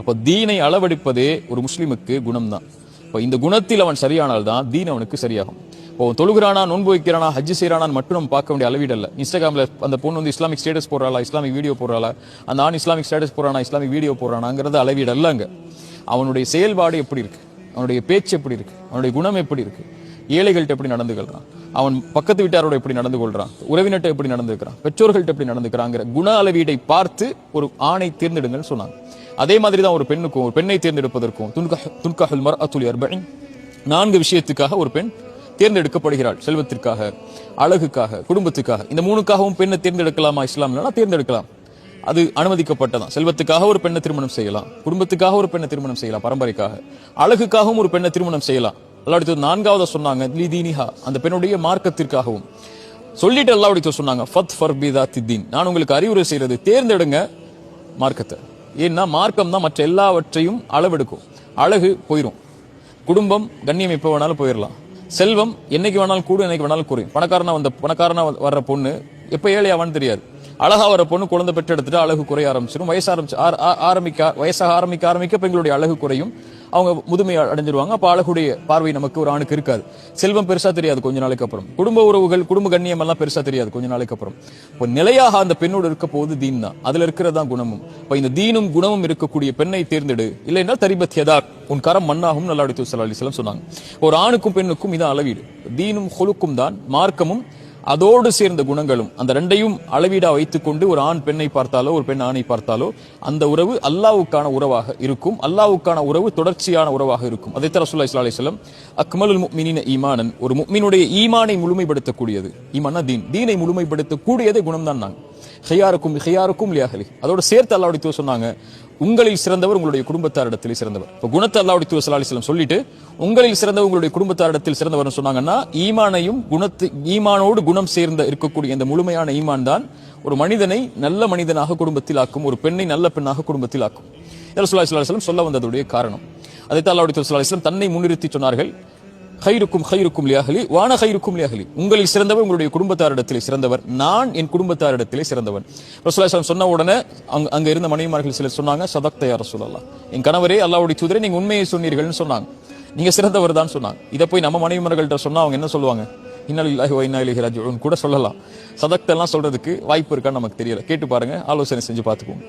அப்போ தீனை அளவெடுப்பதே ஒரு முஸ்லீமுக்கு குணம் தான் இப்போ இந்த குணத்தில் அவன் சரியானால் தான் தீன் அவனுக்கு சரியாகும். இப்போ தொழுகிறானா நோன்பு வைக்கிறானா ஹஜ்ஜு செய்கிறானான்னு மட்டும் நம்ம பார்க்க வேண்டிய அளவீடு இல்லை. இன்ஸ்டாகிராமில் அந்த பொண்ணு வந்து இஸ்லாமிக் ஸ்டேட்டஸ் போடுறாளா இஸ்லாமிக் வீடியோ போடுறாளா அந்த ஆண் இஸ்லாமிக் ஸ்டேட்டஸ் போடுறானா இஸ்லாமிக் வீடியோ போடுறானாங்கிறது அளவீடு அல்லங்க அவனுடைய செயல்பாடு எப்படி இருக்கு? அவனுடைய பேச்சு எப்படி இருக்கு? அவனுடைய குணம் எப்படி இருக்கு? ஏழைகள்கிட்ட எப்படி நடந்து கொள்றான் அவன் பக்கத்து வீட்டாரோட எப்படி நடந்து கொள்றான் உறவினர்கிட்ட எப்படி நடந்துக்கிறான்? பெற்றோர்கள்ட்ட எப்படி நடந்துக்கிறாங்கிற குண அளவீடை பார்த்து ஒரு ஆணை தேர்ந்தெடுங்கன்னு சொன்னாங்க. அதே மாதிரி தான் ஒரு பெண்ணுக்கும் ஒரு பெண்ணை தேர்ந்தெடுப்பதற்கும் துன்கஹுல் மர் மர்அத்துல் அர்பஇன் நான்கு விஷயத்துக்காக ஒரு பெண் தேர்ந்தெடுக்கப்படுகிறாள். செல்வத்திற்காக அழகுக்காக குடும்பத்துக்காக. இந்த மூணுக்காகவும் பெண்ணை தேர்ந்தெடுக்கலாமா இஸ்லாம்லனா தேர்ந்தெடுக்கலாம். அது அனுமதிக்கப்பட்டதான். செல்வத்துக்காக ஒரு பெண்ணை திருமணம் செய்யலாம். குடும்பத்துக்காக ஒரு பெண்ணை திருமணம் செய்யலாம் பரம்பரைக்காக. அழகுக்காகவும் ஒரு பெண்ணை திருமணம் செய்யலாம். அல்லாஹ் நான்காவது சொன்னாங்க லீதீனிஹா அந்த பெண்ணுடைய மார்க்கத்திற்காகவும். சொல்லிட்டு அல்லாவுடைய சொன்னாங்க ஃபத் ஃபர் பீதா தித்தீன் நான் உங்களுக்கு அறிவுரை செய்யறது தேர்ந்தெடுங்க மார்க்கத்தை. ஏன்னா மார்க்கம் தான் மற்ற எல்லாவற்றையும் அளவெடுக்கும். அழகு போயிடும் குடும்பம் கண்ணியம் எப்போ வேணாலும் போயிடலாம் செல்வம் என்னைக்கு வேணாலும் கூடும் என்னைக்கு வேணாலும் குறையும். பணக்காரனா வந்த பணக்காரனா வர்ற பொண்ணு எப்போ ஏழையாவான்னு தெரியாது. அழகா வர பொண்ணு குழந்தை பெற்றெடுத்துட்டு அழகு குறைய ஆரம்பிச்சிடும் வயசு ஆரம்பிச்சு ஆ- ஆரம்பிக்க வயசாக ஆரம்பிக்க ஆரம்பிக்க பெண்களுடைய அழகு குறையும். அவங்க முதுமை அடைஞ்சிருவாங்க. அப்போ அழகுடைய பார்வை நமக்கு ஒரு ஆணுக்கு இருக்காது. செல்வம் பெருசா தெரியாது கொஞ்ச நாளைக்கு அப்புறம். குடும்ப உறவுகள் குடும்ப கண்ணியம் எல்லாம் பெருசா தெரியாது கொஞ்ச நாளைக்கு அப்புறம். இப்போ நிலையாக அந்த பெண்ணோடு இருக்க போது தீன் தான். அதுல இருக்கிறதா குணமும். இப்போ இந்த தீனும் குணமும் இருக்கக்கூடிய பெண்ணை தேர்ந்தெடு. இல்லைன்னா தரிபத்தியதா உன் கரம் மண்ணாகும் நல்லா அடித்து சொன்னாங்க. ஒரு ஆணுக்கும் பெண்ணுக்கும் இதான் அளவீடு. தீனும் கொழுக்கும் தான் மார்க்கமும் அதோடு சேர்ந்த குணங்களும் அந்த ரெண்டையும் அளவீடா வைத்துக்கொண்டு ஒரு ஆண் பெண்ணை பார்த்தாலோ ஒரு பெண் ஆணை பார்த்தாலோ அந்த உறவு அல்லாவுக்கான உறவாக இருக்கும். அல்லாவுக்கான உறவு தொடர்ச்சியான உறவாக இருக்கும். அதை தர சுல்லா இஸ்லா அலிஸ்லம் அக்மலுல் முக்மினின ஈமானன். ஒரு முக்மினுடைய ஈமானை முழுமைப்படுத்தக்கூடியது. ஈமானா தீன். தீனை முழுமைப்படுத்தக்கூடியதே குணம் தான் நாங்க. ஹையாருக்கும் ஹையாருக்கும் லியாகலி அதோட சேர்த்து அல்லாவுடைய சொன்னாங்க உங்களில் சிறந்தவர் உங்களுடைய குடும்பத்தாரிடத்தில் சிறந்தவர். இப்போ குணத்தை அல்லாவுடைய தூர் சல்லா சொல்லிட்டு உங்களில் சிறந்தவர் உங்களுடைய குடும்பத்தாரிடத்தில் சிறந்தவர்னு சொன்னாங்கன்னா ஈமானையும் குணத்து ஈமானோடு குணம் சேர்ந்த இருக்கக்கூடிய இந்த முழுமையான ஈமான் தான் ஒரு மனிதனை நல்ல மனிதனாக குடும்பத்தில் ஆக்கும் ஒரு பெண்ணை நல்ல பெண்ணாக குடும்பத்தில் ஆக்கும். இதெல்லாம் சுல்லா சொல்ல வந்ததுடைய காரணம். அதைத்தான் அல்லாவுடைய தூர் சல்லா தன்னை முன்னிறுத்தி சொன்னார்கள். ஹைருக்கும் ஹைருக்கும் லியாகலி வான ஹைருக்கும் லியாகலி உங்களில் சிறந்தவர் உங்களுடைய குடும்பத்தாரிடத்திலே சிறந்தவர். நான் என் குடும்பத்தாரிடத்திலே சிறந்தவன். ரசூலுல்லாஹி சொன்ன உடனே அங்க அங்க இருந்த மனைவிமார்கள் சிலர் சொன்னாங்க சதக்த ரசூலல்லா என் கணவரே அல்லாவுடைய தூதரே நீங்க உண்மையை சொன்னீர்கள்னு சொன்னாங்க. நீங்க சிறந்தவர் தான் சொன்னாங்க. இதை போய் நம்ம மனைவிமார்கள்ட்ட சொன்னா அவங்க என்ன சொல்லுவாங்க? இன்னலில்லாஹி வ இன்னா கூட சொல்லலாம். சதக்தெல்லாம் சொல்றதுக்கு வாய்ப்பு இருக்கான்னு நமக்கு தெரியல. கேட்டு பாருங்க ஆலோசனை செஞ்சு பார்த்துக்குவோம்.